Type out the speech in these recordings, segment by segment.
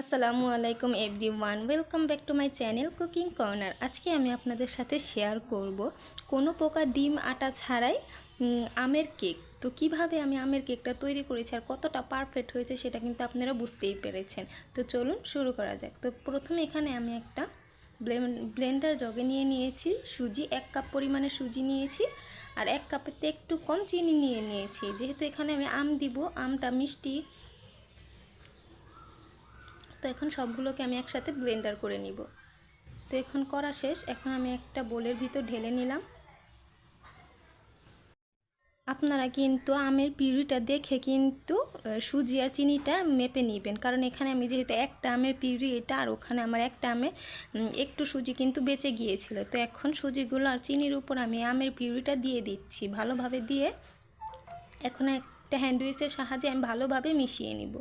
আসসালামু আলাইকুম everyone welcome back to my channel cooking corner. আজকে আমি আপনাদের সাথে শেয়ার করব কোনো প্রকার ডিম আটা ছাড়াই আমের কেক। তো কীভাবে আমি আমের কেকটা তৈরি করেছি আর কতটা পারফেক্ট হয়েছে সেটা কিন্তু আপনারা বুঝতেই পেরেছেন। তো চলুন শুরু করা যাক। তো প্রথমে এখানে আমি একটা ব্লেন্ডার জগে নিয়ে নিয়েছি, সুজি, এক কাপ পরিমাণে সুজি নিয়েছি আর এক থেকে একটু কম চিনি নিয়ে নিয়েছি। যেহেতু এখানে আমি আম দিব, আমটা মিষ্টি তো এখন সবগুলোকে আমি একসাথে ব্লেন্ডার করে নিব। তো এখন করা শেষ এখন আমি একটা বোলের ভিতর ঢেলে নিলাম। আপনারা কিন্তু আমের পিউরিটা দেখে কিন্তু সুজি আর চিনিটা মেপে নেবেন। কারণ এখানে আমি যেহেতু একটা আমের পিউরি এটা আর ওখানে আমার একটা উম, একটু সুজি কিন্তু বেঁচে গিয়েছিল। তো এখন সুজিগুলো আর চিনির উপর আমি আমের পিউরিটা দিয়ে দিচ্ছি ভালোভাবে দিয়ে। এখন একটা হ্যান্ড সাহায্যে আমি ভালোভাবে মিশিয়ে নিব।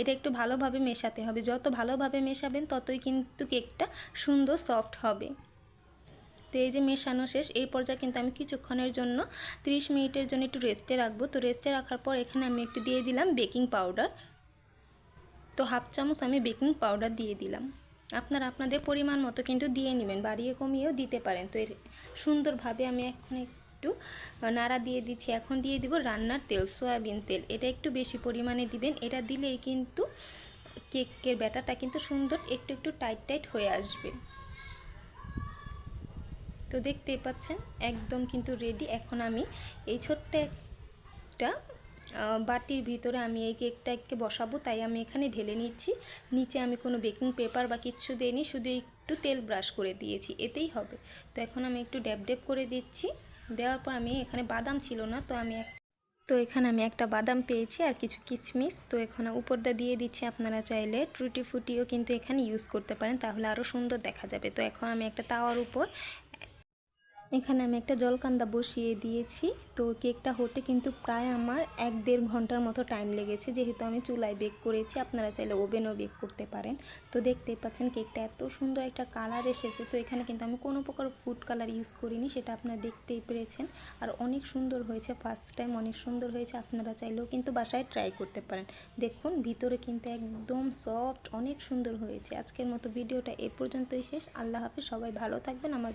এটা একটু ভালোভাবে মেশাতে হবে। যত ভালোভাবে মেশাবেন, ততই কিন্তু কেকটা সুন্দর সফট হবে। তো এই যে মেশানো শেষ, এই পর্যায়ে কিন্তু আমি কিছুক্ষণের জন্য 30 মিনিটের জন্য একটু রেস্টে রাখব। তো রেস্টে রাখার পর এখানে আমি একটু দিয়ে দিলাম বেকিং পাউডার তো হাফ চামচ আমি বেকিং পাউডার দিয়ে দিলাম। আপনারা আপনাদের পরিমাণ মতো কিন্তু দিয়ে নেবেন, বাড়িয়ে কমিয়েও দিতে পারেন। তো এর সুন্দরভাবে আমি এখন একটু নাড়া দিয়ে দিচ্ছি। এখন দিয়ে দিব রান্নার তেল, সয়াবিন তেল। এটা একটু বেশি পরিমাণে দিবেন। এটা দিলেই কিন্তু কেকের ব্যাটারটা কিন্তু সুন্দর, একটু একটু টাইট টাইট হয়ে আসবে। তো দেখতেই পাচ্ছেন, একদম কিন্তু রেডি এখন আমি এই ছোট্ট একটা বাটির ভিতরে আমি এই কেকটাকে বসাবো, তাই আমি এখানে ঢেলে নিচ্ছি। নিচে আমি কোনো বেকিং পেপার বা কিচ্ছু দিইনি, শুধু একটু তেল ব্রাশ করে দিয়েছি। এতেই হবে। তো এখন আমি একটু ড্যাব ড্যাব করে দিচ্ছি। দেওয়ার পর আমি এখানে বাদাম ছিল না, তো আমি তো এখানে আমি একটা বাদাম পেয়েছি আর কিছু কিচমিচ তো এখানে উপরটা দিয়ে দিচ্ছি আপনারা চাইলে। ট্রুটি ফুটিও কিন্তু এখানে ইউজ করতে পারেন, তাহলে আরও সুন্দর দেখা যাবে। তো এখন আমি একটা তাওয়ার উপর এখানে আমি একটা জলকান্দা বসিয়ে দিয়েছি। তো কেকটা হতে কিন্তু প্রায় আমার এক দেড় ঘণ্টার মতো টাইম লেগেছে। যেহেতু আমি চুলায় বেক করেছি, আপনারা চাইলে ওভেনও বেক করতে পারেন। তো দেখতেই পাচ্ছেন কেকটা এত সুন্দর একটা কালার এসেছে। তো এখানে কিন্তু আমি কোনো প্রকার ফুড কালার ইউজ করিনি, সেটা আপনারা দেখতেই পেরেছেন। আর অনেক সুন্দর হয়েছে ফার্স্ট টাইম অনেক সুন্দর হয়েছে, আপনারা চাইলেও কিন্তু বাসায় ট্রাই করতে পারেন। দেখুন, ভিতরে কিন্তু একদম সফট অনেক সুন্দর হয়েছে। আজকের মতো ভিডিওটা এ পর্যন্তই শেষ। আল্লাহ হাফিজ, সবাই ভালো থাকবেন। আমার